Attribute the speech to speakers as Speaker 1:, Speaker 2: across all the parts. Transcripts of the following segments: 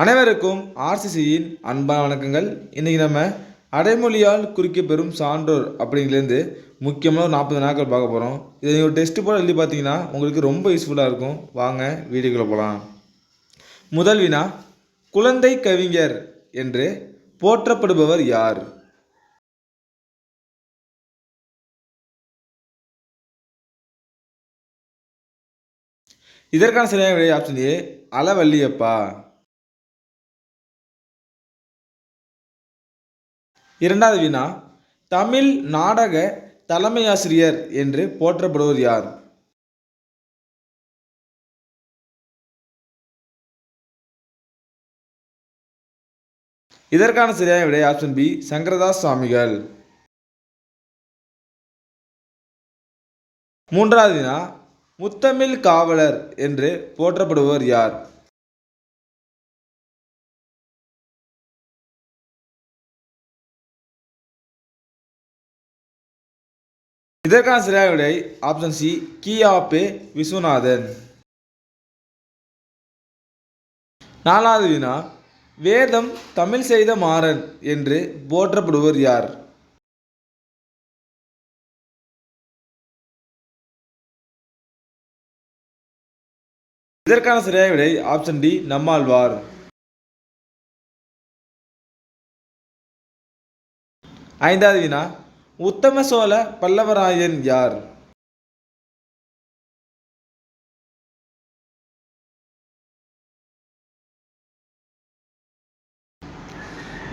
Speaker 1: அனைவருக்கும் ஆர்சிசியின் அன்பான வணக்கங்கள். இன்றைக்கி நம்ம அடைமொழியால் குறிக்கப்பெறும் சான்றோர் அப்படிங்கிறது முக்கியமாக ஒரு நாற்பது நாட்கள் பார்க்க போகிறோம் இதை நீங்கள் டெஸ்ட் போல் எழுதி பார்த்தீங்கன்னா உங்களுக்கு ரொம்ப யூஸ்ஃபுல்லாக இருக்கும். வாங்க வீடியோக்குள்ளே போகலாம் முதல் வினா குழந்தை கவிஞர் என்று போற்றப்படுபவர் யார்? இதற்கான சரியான விடை ஆப்ஷன் ஏ அளவல்லியப்பா இரண்டாவது வினா தமிழ் நாடக தலைமையாசிரியர் என்று போற்றப்படுவது யார்? இதற்கான சரியான விடை ஆப்ஷன் பி சங்கரதாஸ் சுவாமிகள். மூன்றாவது வினா முத்தமிழ் காவலர் என்று போற்றப்படுபவர் யார்? இதற்கான சரியான விடை ஆப்ஷன் சி கியாபே விஸ்வநாதன். நாலாவது வினா வேதம் தமிழ் செய்த மாறன் என்று போற்றப்படுவர் யார்? இதற்கான சரியான விடை ஆப்ஷன் டி நம்மாழ்வார். ஐந்தாவது வினா உத்தம சோழ பல்லவராயன் யார்?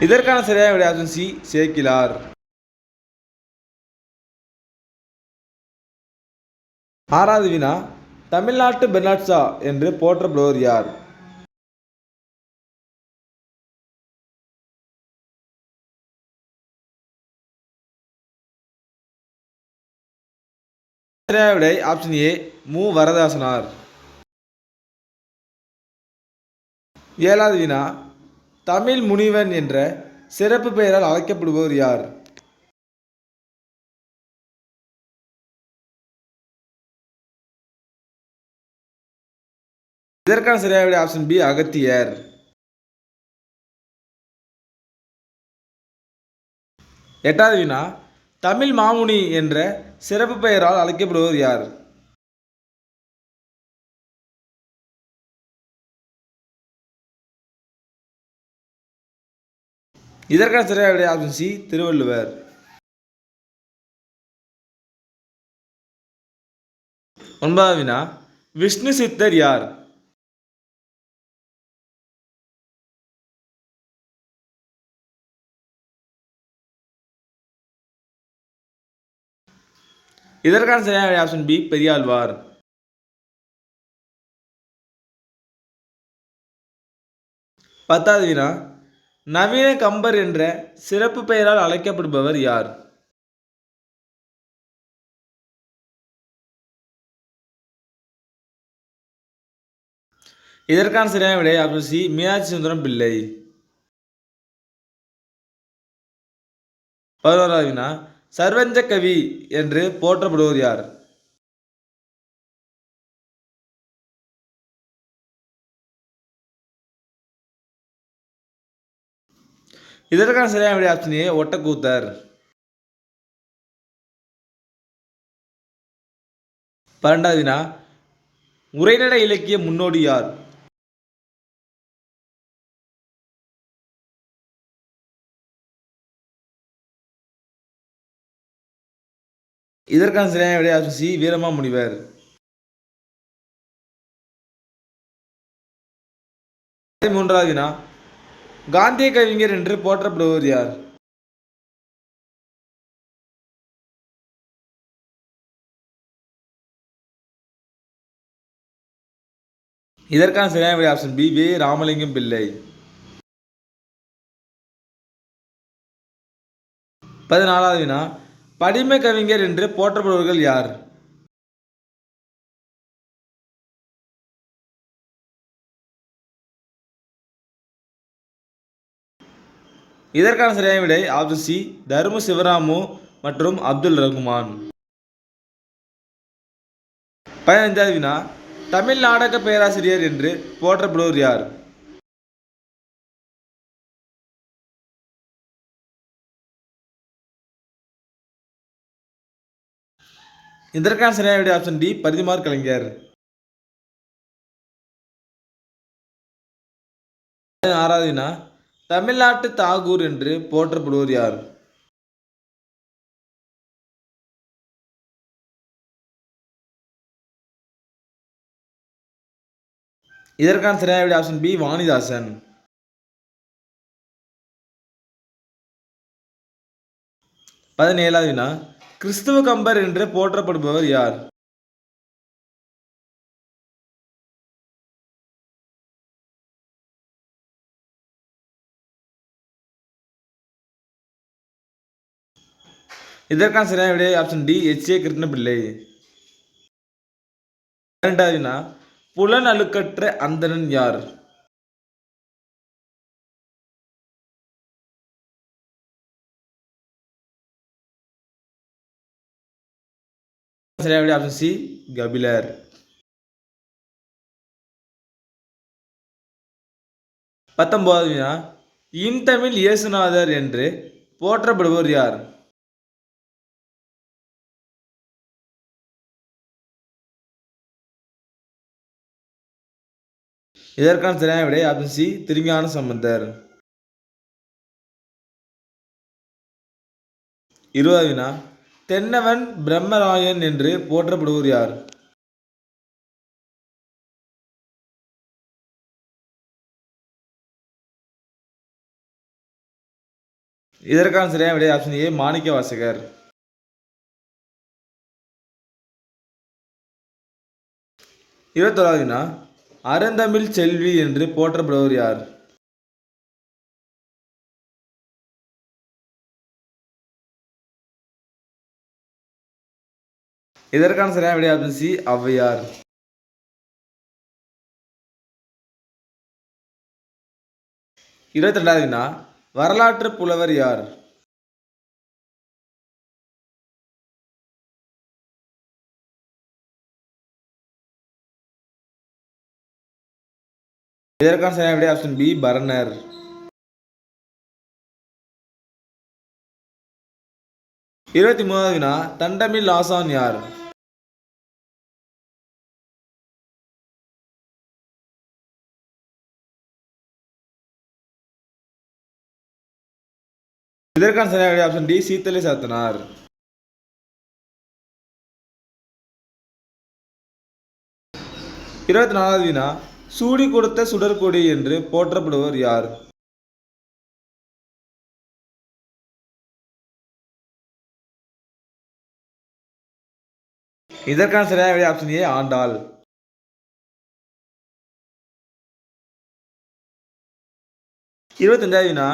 Speaker 1: இதற்கான சரியான விடை ஆப்ஷன் சி. சேக்கிலார். ஆறாவது வினா தமிழ்நாட்டு பெர்னாட்ஸா என்று போற்றப்படுவர் யார்? விடை ஆப்ஷன் ஏ மு. வரதாசனார். ஏழாவது வினா தமிழ் முனிவன் என்ற சிறப்பு பெயரால் அழைக்கப்படுபவர் யார்? இதற்கான சரியான ஆப்ஷன் பி அகத்தியர். எட்டாவது வினா தமிழ் மாமுனி என்ற சிறப்பு பெயரால் அழைக்கப்படுபவர் யார்? இதற்கான சரியான விடை ஆப்ஷன் சி திருவள்ளுவர். ஒன்பதாவது வினா விஷ்ணு சித்தர் யார்? இதற்கான சரியான விடை ஆப்ஷன் பி பெரியாழ்வார். பத்தாவது வினா நவீன கம்பர் என்ற சிறப்பு பெயரால் அழைக்கப்படுபவர் யார்? இதற்கான சரியான விடை ஆப்ஷன் சி மீனாட்சி சுந்தரம் பிள்ளை. பதினோராவது வினா சர்வஞ்ச கவி என்று போற்றப்படுவர் யார்? இதற்கான சரியான விடை ஆப்ஷன் ஏ ஒட்டக்கூத்தர். பன்னெண்டாவது வினா உரைநடை இலக்கிய முன்னோடி யார்? இதற்கான சரியான விடை ஆப்ஷன் சி வீரமா முனிவர் மூன்றாவது வினா. காந்திய கவிஞர் என்று போற்றப்படுவர் யார்? இதற்கான சரியான விடை ஆப்ஷன் பி வே. ராமலிங்கம் பிள்ளை. பதினாலாவது வினா. படிமை கவிஞர் என்று போற்றப்படுபவர்கள் யார்? இதற்கான சரியான விடை ஆப்ஷன் சி தர்ம சிவராமு மற்றும் அப்துல் ரகுமான். பதினைஞ்சாவது வினா தமிழ் நாடக பேராசிரியர் என்று போற்றப்படுவர் யார்? இதற்கான சரியான விடை ஆப்ஷன் டி பரிதிமார் கலைஞர். ஆறாவது வினா தமிழ்நாட்டு தாகூர் என்று போற்றப்படுவோர் யார்? இதற்கான சரியான விடை ஆப்ஷன் பி வாணிதாசன். பதினேழாவது வினா கிறிஸ்துவ கம்பர் என்று போற்றப்படுபவர் யார்? இதற்கான சரியான விடை option D H A Krishnapillai. இரண்டாவதுனா புலன் அழுக்கற்ற அந்தணன் யார்? சரியான ஆப்ஷன் சி கபிலர் பத்தொன்பதாவது வினா இன்தமிழ் இயேசுநாதர் என்று போற்றப்படுபவர் யார்? இதற்கான சரியான விடை ஆப்ஷன் சி திருஞான சம்பந்தர். இருபது வினா தென்னவன் பிரம்மராயன் என்று போற்றப்படுவோர் யார்? இதற்கான சரியான விடை ஆப்ஷன் ஏ மாணிக்க வாசகர் இருபத்தொழாவதுனா வினா அறந்தமிழ் செல்வி என்று போற்றப்படுவர் யார்? இதற்கான சரியான விடை ஆப்ஷன் சி ஔவையார். இருபத்தி ரெண்டாவது வினா வரலாற்று புலவர் யார்? இதற்கான சரியான விடை ஆப்ஷன் பி பரணர். இருபத்தி மூணாவது வினா தண்டமில் ஆசான் யார்? இதற்கான சரியான ஆப்ஷன் டி சீத்தலை சாத்தனார் இருபத்தி நாலாவது வினா சூடி கொடுத்த சுடற்கொடி என்று போற்றப்படுவர் யார்? இதற்கான சரியான விடை ஆப்ஷன் ஏ ஆண்டாள். இருபத்தஞ்சாவது வினா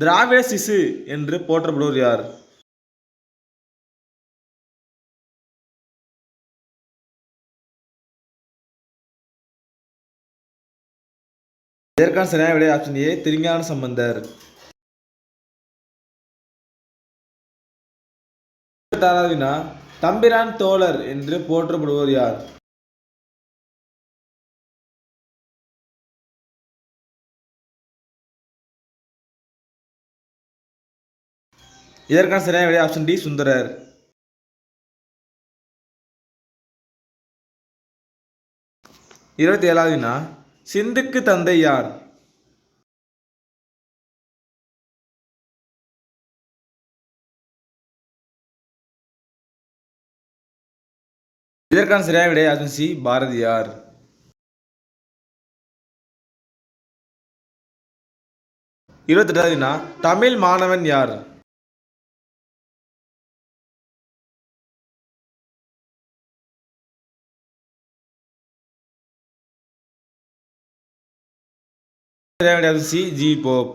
Speaker 1: திராவிட சிசு என்று போற்றப்படுவர் யார்? இதற்கான சரியான விடை ஆப்ஷன் ஏ திருஞான சம்பந்தர். தம்பிரான் தோழர் என்று போற்றப்படுவோர் யார்? இதற்கான சரியான விடை ஆப்ஷன் டி சுந்தரர். இருபத்தி ஏழாவது வினா. சிந்துக்கு தந்தை யார்? இதற்கான சரியான விடை ஆப்ஷன் சி பாரதியார் இருபத்தெட்டாவது வினா. தமிழ் மாணவன் யார்? சரியான சி ஜி போப்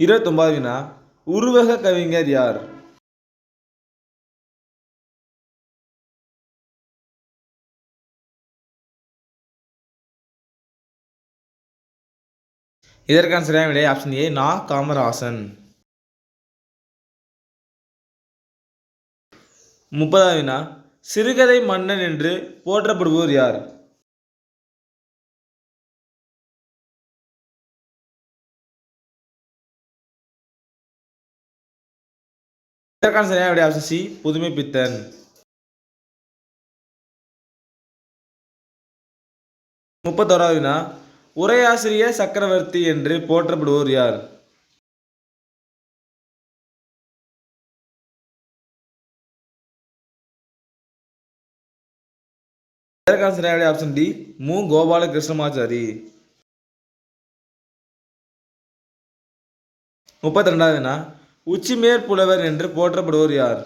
Speaker 1: இருபத்தொன்பது வினா உருவக கவிஞர் யார்? இதற்கான சரியான விடை ஆப்ஷன் ஏ நா. காமராசன். முப்பதாவது வினா சிறுகதை மன்னன் என்று போற்றப்படுவோர் யார்? இதற்கான சரியான ஆப்ஷன் சி புதுமை பித்தன். முப்பத்தோராவது வினா உரையாசிரியர் சக்கரவர்த்தி என்று போற்றப்படுவோர் யார்? இதற்கான சரியான ஆப்ஷன் டி மு. கோபால கிருஷ்ணமாச்சாரி முப்பத்தி ரெண்டாவது உச்சிமேற் புலவர் என்று போற்றப்படுவோர் யார்?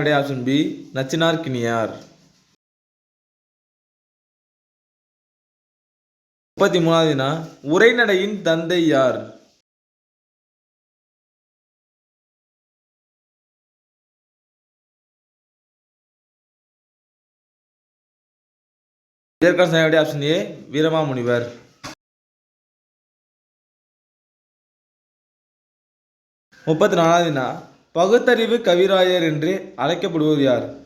Speaker 1: விடை ஆப்ஷன் பி நச்சினார் கிணியார். முப்பத்தி மூணாவதுனா உரைநடையின் தந்தை யார்? இதற்கான சரியான ஆப்ஷன் ஏ வீரமாமுனிவர். முப்பத்தி நாலாவதுனா பகுத்தறிவு கவிராயர் என்று அழைக்கப்படுவது யார்?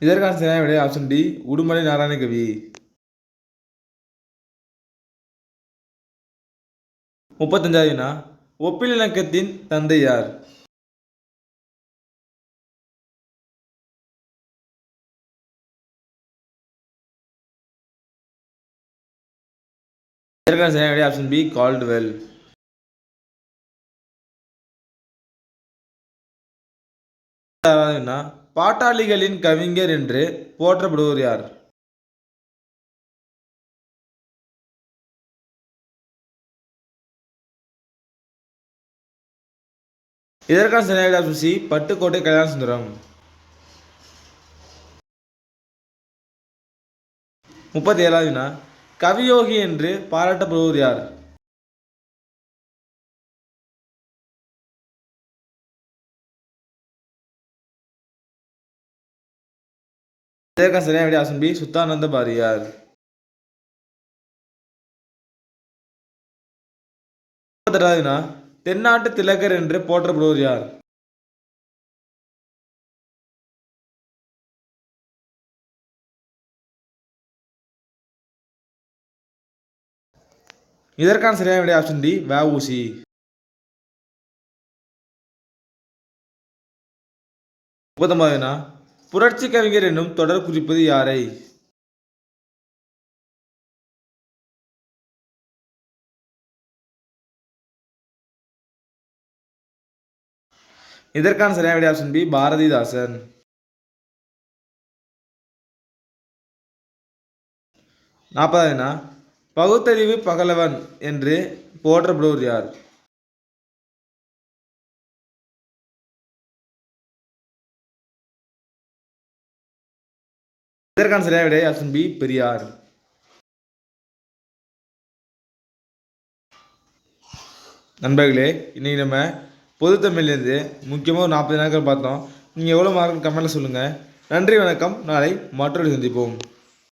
Speaker 1: இதற்கான சரியான விடை ஆப்ஷன் டி உடுமலை நாராயணகவி முப்பத்தஞ்சாவது வினா ஒப்பிலக்கத்தின் தந்தை யார்? இதற்கான சரியான விடை ஆப்ஷன் பி கால்டுவெல். பாட்டாளிகளின் கவிஞர் என்று போற்றப்படுவோர் யார்? இதற்கான சரியான ஆப்ஷன் சி பட்டுக்கோட்டை கல்யாண சுந்தரம் முப்பத்தி ஏழாவது வினா கவியோகி என்று பாராட்டப்படுவது யார்? இதற்கான சரியான விடை ஆப்ஷன் பி சுத்தானந்த பாரியார் முப்பத்தெட்டாவது தென்னாட்டு திலகர் என்று போற்றப்படுவோர் யார்? இதற்கான சரியான விடை ஆப்ஷன் டி வஉசி முப்பத்தொன்பதுனா புரட்சி கவிஞர் என்னும் தொடர் குறிப்பது யாரை? இதற்கான சரியான விடை ஆப்ஷன் பி பாரதிதாசன். நாற்பதாவது பகுத்தறிவு பகலவன் என்று போற்றப்படுவர் யார்? இதற்கான சரியான விடை ஆப்ஷன் பி பெரியார். நண்பர்களே இன்னைக்கு நம்ம பொது தமிழ்லேருந்து முக்கியமாக ஒரு நாற்பது நாட்கள் பார்த்தோம். நீங்கள் எவ்வளோ மார்க் கமெண்ட்டில் சொல்லுங்கள் நன்றி வணக்கம். நாளை மற்றொரு சந்திப்போம்.